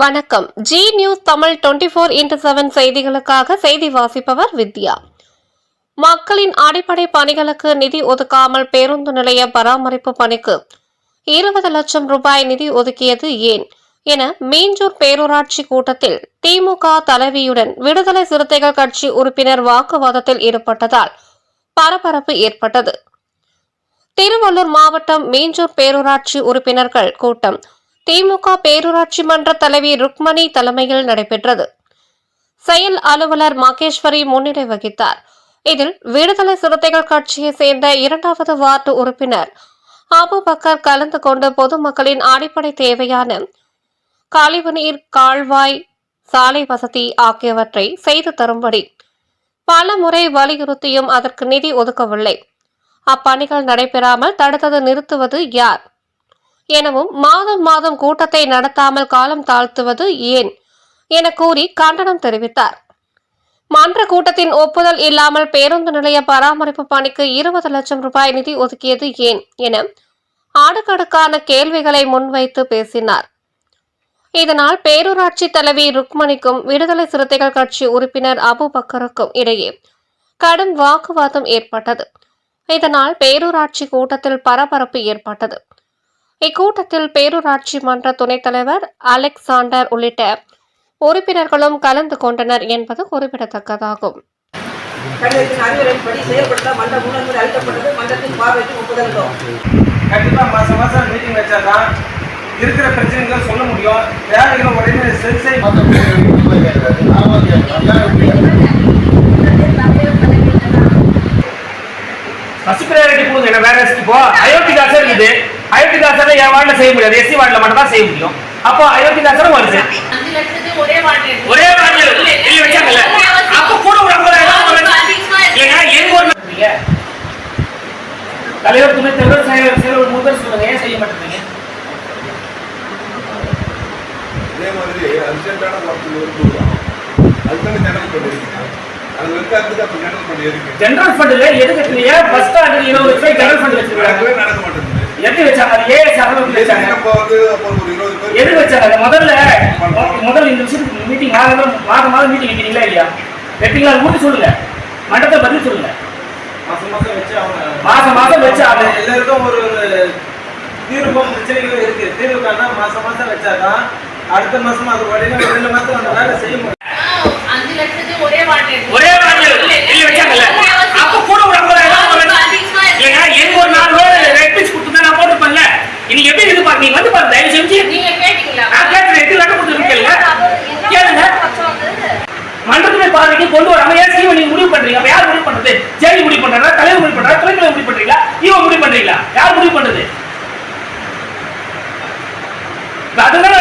வணக்கம். Zee News Tamil twenty four into seven செய்திகளுக்காக செய்தி வாசிப்பவர் வித்யா. மக்களின் அடிப்படை பணிகளுக்கு நிதி ஒதுக்காமல் பேருந்து நிலைய பராமரிப்பு பணிக்கு இருபது லட்சம் ரூபாய் நிதி ஒதுக்கியது ஏன்? என மீஞ்சூர் பேரூராட்சி கூட்டத்தில் திமுக தலைவியுடன் விடுதலை சிறுத்தைகள் கட்சி உறுப்பினர் வாக்குவாதத்தில் ஈடுபட்டதால் பரபரப்பு ஏற்பட்டது. திருவள்ளூர் மாவட்டம் மீஞ்சூர் பேரூராட்சி உறுப்பினர்கள் கூட்டம். திமுக பேரூராட்சி மன்ற தலைவி ருக்மணி தலைமையில் நடைபெற்றது. செயல் அலுவலர் மகேஸ்வரி முன்னிலை வகித்தார். இதில் விடுதலை சிறுத்தைகள் கட்சியை சேர்ந்த இரண்டாவது வார்டு உறுப்பினர் அபுபக்கர் கலந்து கொண்டு பொதுமக்களின் அடிப்படை தேவையான கழிவுநீர் கால்வாய் சாலை வசதி ஆகியவற்றை செய்து தரும்படி பல முறை வலியுறுத்தியும் அதற்கு நிதி ஒதுக்கவில்லை. அப்பணிகள் நடைபெறாமல் தடுத்தது நிறுத்துவது யார்? எனவும் மாதம் மாதம் கூட்டத்தை நடத்தாமல் காலம் தாழ்த்துவது ஏன்? என கூறி கண்டனம் தெரிவித்தார். மன்ற கூட்டத்தின் ஒப்புதல் இல்லாமல் பேருந்து நிலைய பராமரிப்பு பணிக்கு இருபது லட்சம் ரூபாய் நிதி ஒதுக்கியது ஏன்? என ஆடுக்கடுக்கான கேள்விகளை முன்வைத்து பேசினார். இதனால் பேரூராட்சி தலைவி ருக்மணிக்கும் விடுதலை சிறுத்தைகள் கட்சி உறுப்பினர் அபுபக்கருக்கும் இடையே கடும் வாக்குவாதம் ஏற்பட்டது. இதனால் பேரூராட்சி கூட்டத்தில் பரபரப்பு ஏற்பட்டது. இக்கூட்டத்தில் பேரூராட்சி மன்ற துணைத் தலைவர் அலெக்சாண்டர் உள்ளிட்ட உறுப்பினர்களும் கலந்து கொண்டனர் என்பது குறிப்பிடத்தக்கதாகும். இருக்கிற பிரச்சனைகளை சொல்ல முடியும். தேவைகளை உடனே சரி செய்ய ஃபர்ஸ்ட் ப்ரையாரிட்டி கொடுங்க என்ன வேற இப்போ அயோத்தி தாசர் இருக்குது அயோத்தி தாசரை என் வார்டுல செய்ய முடியாது? எஸ்சி வார்டுல மட்டும் தான் செய்ய முடியும். அப்போ அயோத்தி தாசரும் வருது ஒரே. ஒரே வார்டில் வச்சாங்கல்ல. அப்போ கூட ஒரு ஏங்க எங்க ஒரு தலைவர் துணை தலைவர் செயலர் செயலர் முதல் சொல்லுங்க ஏன் செய்ய மாட்டேங்கிறீங்க? அதே மாதிரி அர்ஜென்ட்டான கொடுக்குறோம் அதுக்கான ஜெனரல் ஃபண்ட் அது இருக்காதுக்கு அப்போ ஜெனரல் ஃபண்ட் இருக்கு ஜெனரல் ஃபண்ட்ல எது கட்டலையா ஃபர்ஸ்ட் ஸ்டாண்டர்ட் இருபது லட்சம் ஜெனரல் ஃபண்ட் வச்சிருக்காங்க? நடக்க மாட்டேங்குது. எப்படி வச்சாங்க? அது ஏஎஸ் அறுபது வச்சாங்க. எது வச்சாங்க? அது முதல்ல முதல்ல இந்த விஷயத்துக்கு மீட்டிங் மாதம் மாதம் மாதம் மீட்டிங் வைக்கிறீங்களா இல்லையா? வைப்பீங்களா? அது மட்டும் சொல்லுங்க. மண்டபத்தை பதில் சொல்லுங்க. மாசம் மாசம் வச்சு அவங்க மாசம் மாசம் வச்சு அவங்க எல்லாருக்கும் ஒரு தீர்வும் பிரச்சனைகளும் இருக்கு. தீர்வு காண மாசம் மாசம் வச்சாதான் அடுத்த மாசம் அது உடனே ரெண்டு மாசம் அந்த வேலை செய்ய முடியும். அஞ்சு லட்சத்துக்கு ஒரே வாட்டி. ஒரே வார்டில் வெளியே வச்சாங்கல்ல அப்போ கூட ஒரு ஐம்பதாயிரம் ரொம்ப அதிகமா இருக்கு. ஏங்க எனக்கு ஒரு நாலு ரூபாய் ரெட் பிச் கொடுத்து நான் போட்டுருப்பேன்ல இன்னைக்கு எப்படி இது பாருங்க நீங்க வந்து பாருங்க தயவு செஞ்சு நீங்க கேட்டீங்களா? நான் கேட்கிறேன் எட்டு லட்சம் கொடுத்துருக்கேன்ல கேளுங்க மண்டபத்துமே பார்வைக்கு கொண்டு வராம ஏன் ஸ்கீம் நீங்க முடிவு பண்றீங்க அப்ப யார் முடிவு பண்றது ஜெயலி முடிவு பண்றாரா தலைவர் முடிவு பண்றாரா துணை தலைவர் முடிவு பண்றீங்களா இவன் முடிவு பண்றீங்களா? யார் முடிவு பண்றது?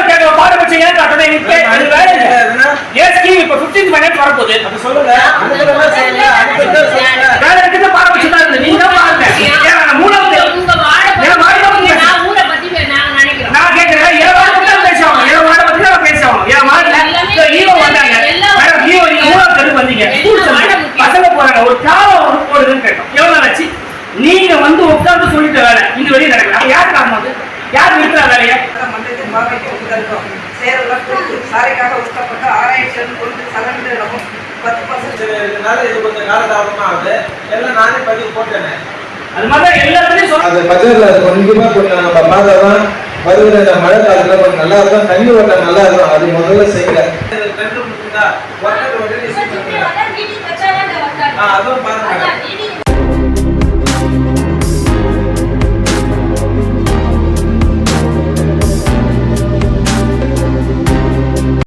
கேட்க பாரபட்சம் ஏன் காட்டணும்? எனக்கு பே- அது வேலை இல்லை அதுனா, ஏன் ஸ்கீம் இப்ப 15th ஃபைனான்ஸ் வரப்போகுது. அப்ப சொல்லுங்க. வேலை இருக்கிற பாரபட்சம் தான் இருக்குது நீங்க தான் பாருங்க. ஏன்? நான் மூணாவது கேட்கிறேன். வார்த்தை பத்தி தான் பேசுவாங்க? என் வார்த்தை பத்தி தான் பேசுவாங்க? என் வார்த்தை எல்லாமே ஹீரோ வந்தாங்க. மேடம் ஹீரோ நீங்க மூணாவது வந்தீங்க. பசங்க போறாங்க. ஒரு காலம் நீங்க வந்து உட்கார்ந்து சொல்லிட்ட வேலை இங்க வெளியே நடக்கல. அப்ப யார் காரணம் அது? யார் நிறுத்துற வேலையை? சாலைக்காக ஒதுக்கப்பட்ட ஆராய்ச்சியாளர் குறித்து சலனிடமும் பத்து பர்சன்ட். இதனால இது கொஞ்சம் காலதாமதமா ஆகுது எல்லாம் நானே பதிவு போட்டேனே. அது மாதிரி எல்லாத்துலயும் சொல்ல அது பட்ஜெட்ல கொஞ்சமா கொஞ்சம் நம்ம பார்த்தாதான் வருகிற இந்த மழை காலத்துல கொஞ்சம் நல்லா இருக்கும். தண்ணி ஓட்டம் நல்லா இருக்கும். அது முதல்ல செய்யல. அதுவும் பாருங்க.